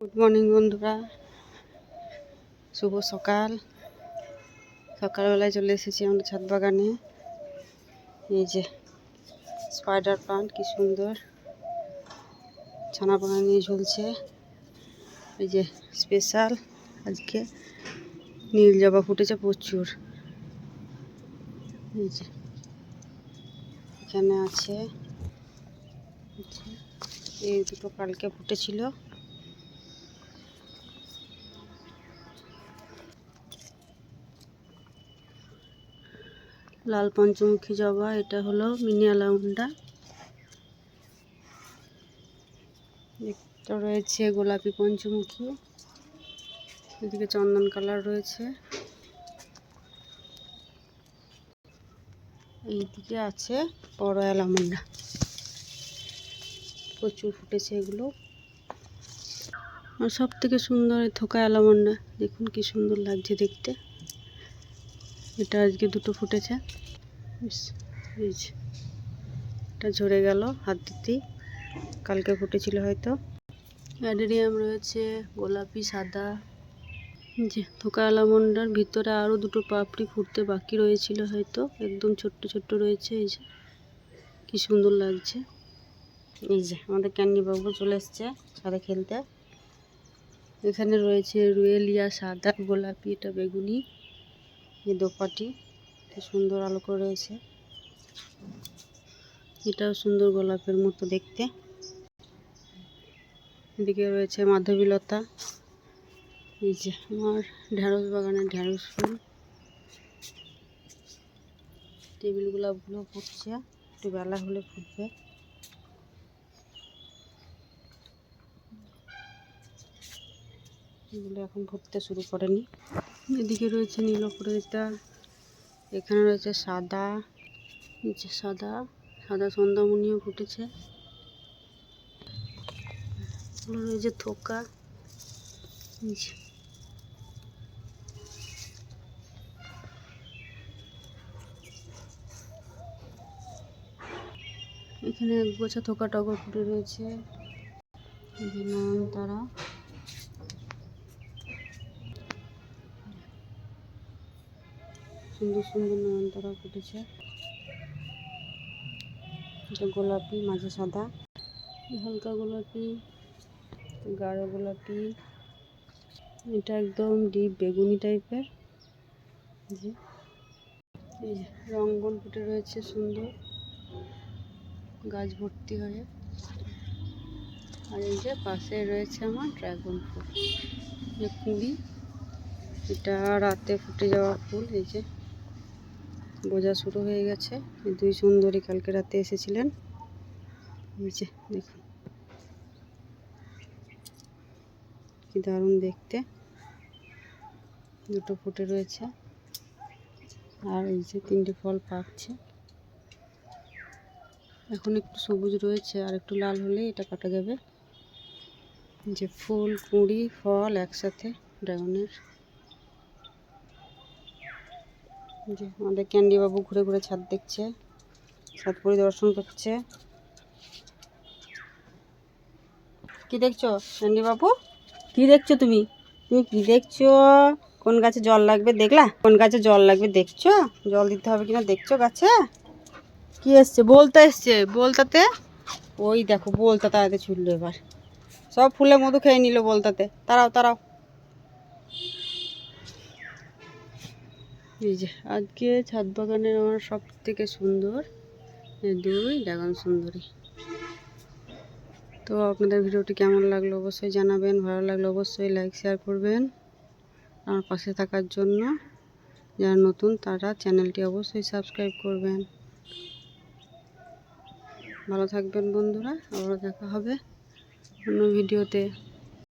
Good morning বন্ধুরা। শুভ সকাল। সকালবেলায় চলে এসেছি আমরা ছাদ বাগানে। এই যে স্পাইডার প্লান্ট কি সুন্দর। ছানা পানা নিয়ে ঝুলছে। এই যে স্পেশাল আজকে নীল জবা ফুটেছে প্রচুর। এই যে এখানে আছে। এই এই দুটো কালকে ফুটেছিল। লাল পঞ্চমুখী জবা, এটা হলো মিনি আলাউন্ডা রয়েছে গোলাপি পঞ্চমুখী, এদিকে চন্দন কালার রয়েছে। এইদিকে আছে বড় অ্যালামন্ডা প্রচুর ফুটেছে এগুলো। আর সব থেকে সুন্দর থোকা অ্যালামন্ডা দেখুন কি সুন্দর লাগছে দেখতে। এটা আজকে দুটো ফুটেছে। এটা ঝরে গেল হাত দিতেই কালকে ফুটেছিল হয়তো। অ্যাডেরিয়াম রয়েছে, গোলাপি, সাদা। যে থোকা আলামন্ডার ভিতরে আরও দুটো পাপড়ি ফুটতে বাকি রয়েছিল হয়তো। একদম ছোট্ট ছোট্ট রয়েছে, এই যে। কি সুন্দর লাগছে। এই যে, আমাদের ক্যান্ডি বাবু চলে এসছে ছাদে খেলতে। এখানে রয়েছে রুয়েলিয়া সাদা, গোলাপি, এটা বেগুনি। এই দোপাটি সুন্দর আলো করে রয়েছে। এটাও সুন্দর গোলাপের মতো দেখতে। এদিকে রয়েছে মাধবীলতা। এই যে আমার ঢ্যাঁড়স বাগানের ঢ্যাঁড়স ফুল। টেবিল গোলাপগুলো ফুটছে, একটু বেলা হলে ফুটবে। এগুলো এখন ফুটতে শুরু করেনি। এদিকে রয়েছে নীলপরিতা এখানে রয়েছে সাদা, নিচে সাদা সাদা সন্ধ্যামণিও ফুটেছে। রয়েছে থোকা এখানে এক গোছা থোকা টগর ফুটে রয়েছে। এই সুন্দর সুন্দর নয়নতারা ফুটেছে। এটা গোলাপি, মাঝে সাদা। হালকা গোলাপি, গাঢ় গোলাপি। এটা একদম ডিপ বেগুনি টাইপের যে এই যে রঙ্গন ফুটে রয়েছে সুন্দর। গাছ ভর্তি হয়ে। আর এই যে পাশে রয়েছে আমার ড্রাগন ফুল। যে কুঁড়ি এটা রাতে ফুটে যাওয়া ফুল, এই যে। বোঝা শুরু হয়ে গেছে। দুই সুন্দরী কালকে রাতে এসেছিলেন। যে, দেখুন। কি দারুণ দেখতে। দুটো ফুটে রয়েছে। আর এই যে তিনটে ফল পাকছে এখন একটু সবুজ রয়েছে, আর একটু লাল হলে এটা কাটা যাবে। যে ফুল, কুঁড়ি, ফল একসাথে ড্রাগনের যে আমাদের ক্যান্ডি বাবু ঘুরে ঘুরে ছাদ দেখছে ছাদ পরিদর্শন করছে। কি দেখছ ক্যান্ডি বাবু কি দেখছ তুমি? তুমি কি দেখছ? কোন গাছে জল লাগবে দেখলা? কোন গাছে জল লাগবে দেখছ? জল দিতে হবে কিনা দেখছ গাছে? কি এসছে? বলতে এসছে। বলতাতে? ওই দেখো বলতা তাড়াতে ছুটলো এবার। সব ফুলে মধু খেয়ে নিল বলতাতে। তারাও তারাও। এই যে, আজকে ছাদ বাগানের আমার সব থেকে সুন্দর দুই ড্রাগন সুন্দরী। তো আপনাদের ভিডিওটি কেমন লাগল অবশ্যই জানাবেন, ভালো লাগলে অবশ্যই লাইক, শেয়ার করবেন। আমার পাশে থাকার জন্য যারা নতুন, তারা চ্যানেলটি অবশ্যই সাবস্ক্রাইব করবেন। ভালো থাকবেন বন্ধুরা, আবারও দেখা হবে অন্য ভিডিওতে।